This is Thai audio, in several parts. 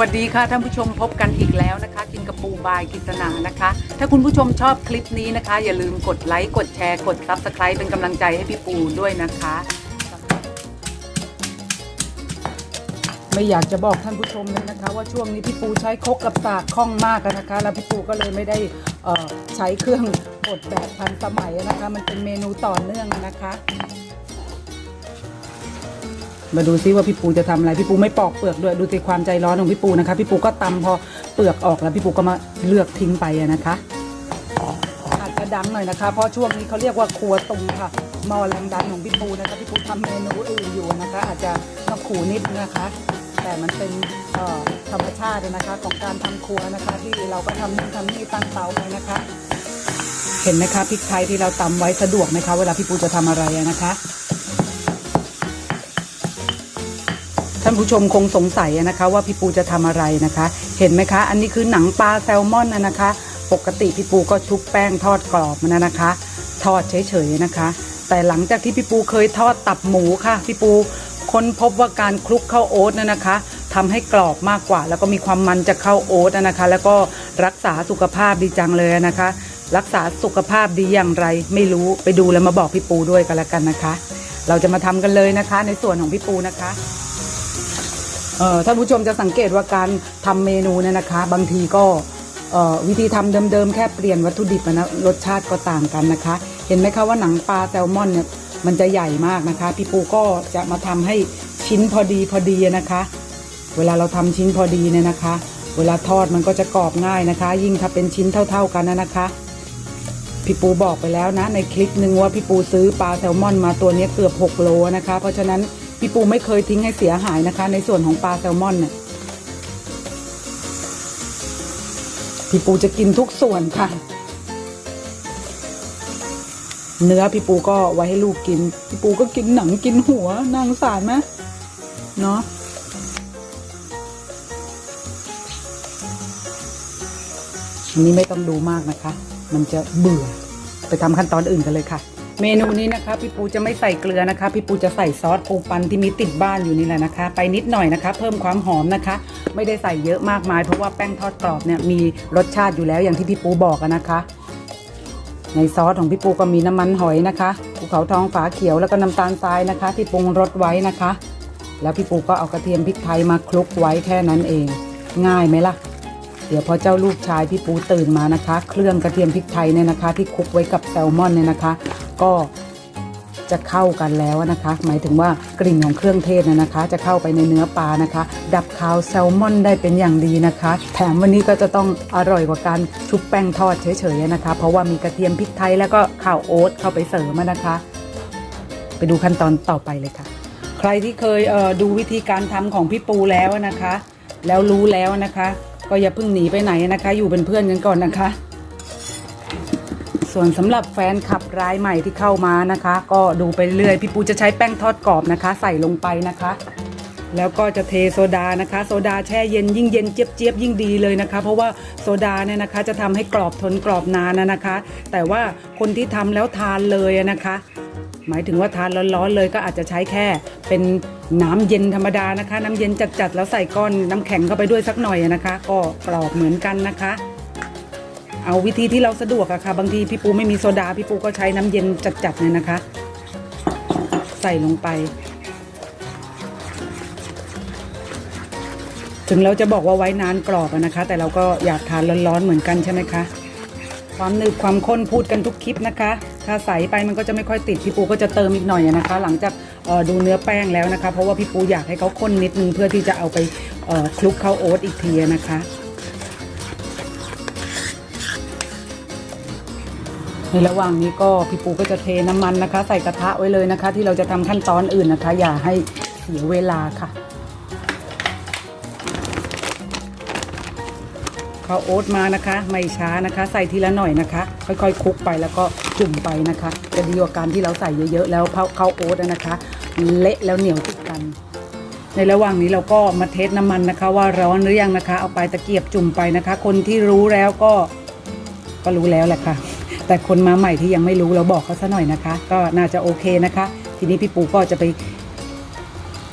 วัสดีค่ะท่านผู้ชมพบกันอีกแล้วนะคะ กินกระปูบายกิตนานะคะ ถ้าคุณผู้ชมชอบคลิปนี้นะคะ อย่าลืมกดไลค์ กดแชร์ กด Subscribe เป็นกำลังใจให้พี่ปูด้วยนะคะ ไม่อยากจะบอกท่านผู้ชมเลยนะคะ ว่าช่วงนี้พี่ปูใช้ครกกับสากคล่องมากนะคะ แล้วพี่ปูก็เลยไม่ได้ใช้เครื่องบดแบบทันสมัยนะคะ มันเป็นเมนูต่อเนื่องนะคะ มาดูซิว่าพี่ปูจะทำอะไรพี่ปูไม่ปอกเปลือกด้วยดูสิความใจร้อนของพี่ปูนะคะพี่ปูก็ตำพอเปลือกออกแล้วพี่ปูก็มาเลือกทิ้งไปนะคะอาจจะดังหน่อยนะคะ เพราะช่วงนี้เขาเรียกว่าครัวตุงค่ะหมอแรงดันของพี่ปูนะคะพี่ปูทำเมนูอื่นอยู่นะคะ อาจจะต้องขู่นิดนะคะ แต่มันเป็นธรรมชาตินะคะ ของการทำครัวนะคะ ที่เราก็ทำนู่นทำนี่ตั้งเตาไปนะคะ เห็นไหมคะพริกไทยที่เราตำไว้สะดวกไหมคะ เวลาพี่ปูจะทำอะไรนะคะ ท่านผู้ชมคงสงสัยนะคะ ว่าพี่ปูจะทำอะไรนะคะ เห็นไหมคะ อันนี้คือหนังปลาแซลมอนนะคะ ปกติพี่ปูก็ชุบแป้งทอดกรอบมันนะนะคะ ทอดเฉยๆนะคะ แต่หลังจากที่พี่ปูเคยทอดตับหมูค่ะพี่ปูค้นพบว่าการคลุกข้าวโอ๊ตนะนะคะทำให้กรอบมากกว่า แล้วก็มีความมันจากข้าวโอ๊ตนะคะ แล้วก็รักษาสุขภาพดีจังเลยนะคะ รักษาสุขภาพดีอย่างไร ไม่รู้ไปดูแล้วมาบอกพี่ปูด้วยกันละกันนะคะ เราจะมาทำกันเลยนะคะ ในส่วนของพี่ปูนะคะ ท่านผู้ชมจะสังเกตว่าการทำเมนูเนี่ยนะคะ บางทีก็วิธีทำเดิมๆ แค่เปลี่ยนวัตถุดิบนะรสชาติก็ต่างกันนะคะ เห็นไหมคะว่าหนังปลาแซลมอนเนี่ยมันจะใหญ่มากนะคะ พี่ปูก็จะมาทำให้ชิ้นพอดีพอดีนะคะ เวลาเราทำชิ้นพอดีเนี่ยนะคะ เวลาทอดมันก็จะกรอบง่ายนะคะ ยิ่งถ้าเป็นชิ้นเท่า ๆกันนะคะพี่ปูบอกไปแล้วนะในคลิปหนึ่งว่าพี่ปูซื้อปลาแซลมอนมาตัวนี้เกือบ 6 โลนะคะ เพราะฉะนั้น พี่ปูไม่เคยทิ้งให้เสียหายนะคะ ในส่วนของปลาแซลมอนเนี่ยพี่ปูจะกินทุกส่วนค่ะ เนื้อพี่ปูก็ไว้ให้ลูกกิน พี่ปูก็กินหนังกินหัวนางสารไหมเนาะอันนี้ไม่ต้องดูมากนะคะ มันจะเบื่อ ไปทำขั้นตอนอื่นกันเลยค่ะ เมนูนี้นะคะพี่ปูจะไม่ใส่เกลือนะคะ พี่ปูจะใส่ซอสปูปันที่มีติดบ้านอยู่นี่แหละนะคะ ไปนิดหน่อยนะคะ เพิ่มความหอมนะคะ ไม่ได้ใส่เยอะมากมาย เพราะว่าแป้งทอดกรอบเนี่ยมีรสชาติอยู่แล้วอย่างที่พี่ปูบอกนะคะ ในซอสของพี่ปูก็มีน้ำมันหอยนะคะภูเขาทองฝาเขียวแล้วก็น้ำตาลทรายนะคะ ที่ปรุงรสไว้นะคะ แล้วพี่ปูก็เอากระเทียมพริกไทยมาคลุกไว้แค่นั้นเอง ง่ายไหมล่ะเดี๋ยวพอเจ้าลูกชายพี่ปูตื่นมานะคะ เครื่องกระเทียมพริกไทยเนี่ยนะคะ ที่คลุกไว้กับแซลมอนเนี่ยนะคะ ก็จะเข้ากันแล้วนะคะ หมายถึงว่ากลิ่นของเครื่องเทศนะคะ จะเข้าไปในเนื้อปลานะคะ ดับคาวแซลมอนได้เป็นอย่างดีนะคะ แถมวันนี้ก็จะต้องอร่อยกว่าการชุบแป้งทอดเฉยๆนะคะ เพราะว่ามีกระเทียมพริกไทยแล้วก็ข้าวโอ๊ตเข้าไปเสริมนะคะ ไปดูขั้นตอนต่อไปเลยค่ะ ใครที่เคยเดูวิธีการทำของพี่ปูแล้วนะคะ แล้วรู้แล้วนะคะ ก็อย่าเพิ่งหนีไปไหนนะคะ อยู่เป็นเพื่อนกันก่อนนะคะ ส่วนสำหรับแฟนคลับรายใหม่ที่เข้ามานะคะ ก็ดูไปเรื่อยพี่ปูจะใช้แป้งทอดกรอบนะคะ ใส่ลงไปนะคะ แล้วก็จะเทโซดานะคะ โซดาแช่เย็นยิ่งเย็นเจี๊ยบเจี๊ยบยิ่งดีเลยนะคะ เพราะว่าโซดาเนี่ยนะคะจะทำให้กรอบทนกรอบนานนะคะ แต่ว่าคนที่ทำแล้วทานเลยนะคะ หมายถึงว่าทานร้อนๆเลยก็อาจจะใช้แค่เป็นน้ำเย็นธรรมดานะคะ น้ำเย็นจัดๆแล้วใส่ก้อนน้ำแข็งเข้าไปด้วยสักหน่อยนะคะ ก็กรอบเหมือนกันนะคะ เอาวิธีที่เราสะดวกอะค่ะ บางทีพี่ปูไม่มีโซดาพี่ปูก็ใช้น้ำเย็นจัดๆเนี่ยนะคะ ใส่ลงไป ถึงเราจะบอกว่าไว้นานกรอบนะคะ แต่เราก็อยากทานร้อนๆเหมือนกันใช่ไหมคะ ความหนึบความข้นพูดกันทุกคลิปนะคะ ถ้าใสไปมันก็จะไม่ค่อยติดพี่ปูก็จะเติมอีกหน่อยนะคะ หลังจากดูเนื้อแป้งแล้วนะคะ เพราะว่าพี่ปูอยากให้เขาข้นนิดนึงเพื่อที่จะเอาไปคลุกข้าวโอ๊ตอีกทีนะคะ ในระหว่างนี้ก็พี่ปูก็จะเทน้ำมันนะคะ ใส่กระทะไว้เลยนะคะ ที่เราจะทำขั้นตอนอื่นนะคะ อย่าให้เสียเวลาค่ะข้าวโอ๊ตมานะคะ ไม่ช้านะคะ ใส่ทีละหน่อยนะคะ ค่อยๆคลุกไปแล้วก็จุ่มไปนะคะ จะดีกว่าการที่เราใส่เยอะๆแล้วข้าวโอ๊ตนะคะ เละแล้วเหนียวติดกัน ในระหว่างนี้เราก็มาเทสน้ำมันนะคะ ว่าร้อนหรือยังนะคะ เอาไปลายตะเกียบจุ่มไปนะคะ คนที่รู้แล้วก็ก็รู้แล้วแหละค่ะ แต่คนมาใหม่ที่ยังไม่รู้เราบอกเขาซะหน่อยนะคะ ก็น่าจะโอเคนะคะ ทีนี้พี่ปูก็จะไป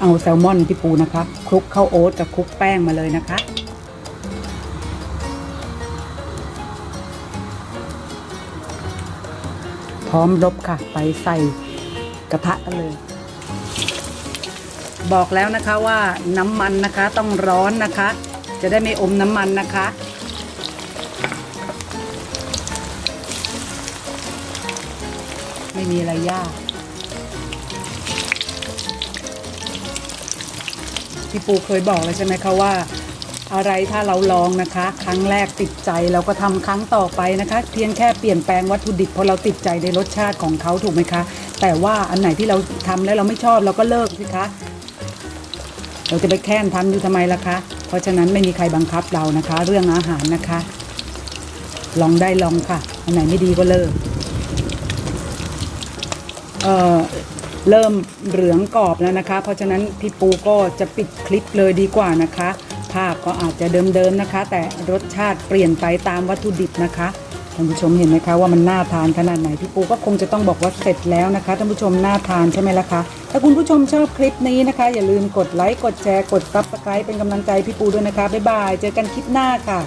เอาแซลมอนพี่ปูนะคะคลุกข้าวโอ๊ตกับคลุกแป้งมาเลยนะคะพร้อมรบค่ะ ไปใส่กระทะกันเลย บอกแล้วนะคะว่าน้ำมันนะคะต้องร้อนนะคะ จะได้ไม่อมน้ำมันนะคะ ไม่มีอะไรยากพี่ปูเคยบอกเลยใช่ไหมคะว่า อะไรถ้าเราลองนะคะ ครั้งแรกติดใจเราก็ทำครั้งต่อไปนะคะ เพียงแค่เปลี่ยนแปลงวัตถุดิบเพราะเราติดใจในรสชาติของเขาถูกไหมคะ แต่ว่าอันไหนที่เราทำแล้วเราไม่ชอบเราก็เลิกสิคะ เราจะไปแค้นทำอยู่ทำไมล่ะคะ เพราะฉะนั้นไม่มีใครบังคับเรานะคะ เรื่องอาหารนะคะ ลองได้ลองค่ะ อันไหนไม่ดีก็เลิก เอ่อเริ่มเหลืองกรอบแล้วนะคะ เพราะฉะนั้นพี่ปูก็จะปิดคลิปเลยดีกว่านะคะ ภาพก็อาจจะเดิมๆนะคะ แต่รสชาติเปลี่ยนไปตามวัตถุดิบนะคะท่านผู้ชมเห็นไหมคะว่ามันน่าทานขนาดไหนพี่ปูก็คงจะต้องบอกว่าเสร็จแล้วนะคะท่านผู้ชมน่าทานใช่ไหมล่ะคะถ้าคุณผู้ชมชอบคลิปนี้นะคะ อย่าลืมกดไลค์กดแชร์กดซับสไครป์เป็นกำลังใจพี่ปูด้วยนะคะบ๊ายบายเจอกันคลิปหน้าค่ะ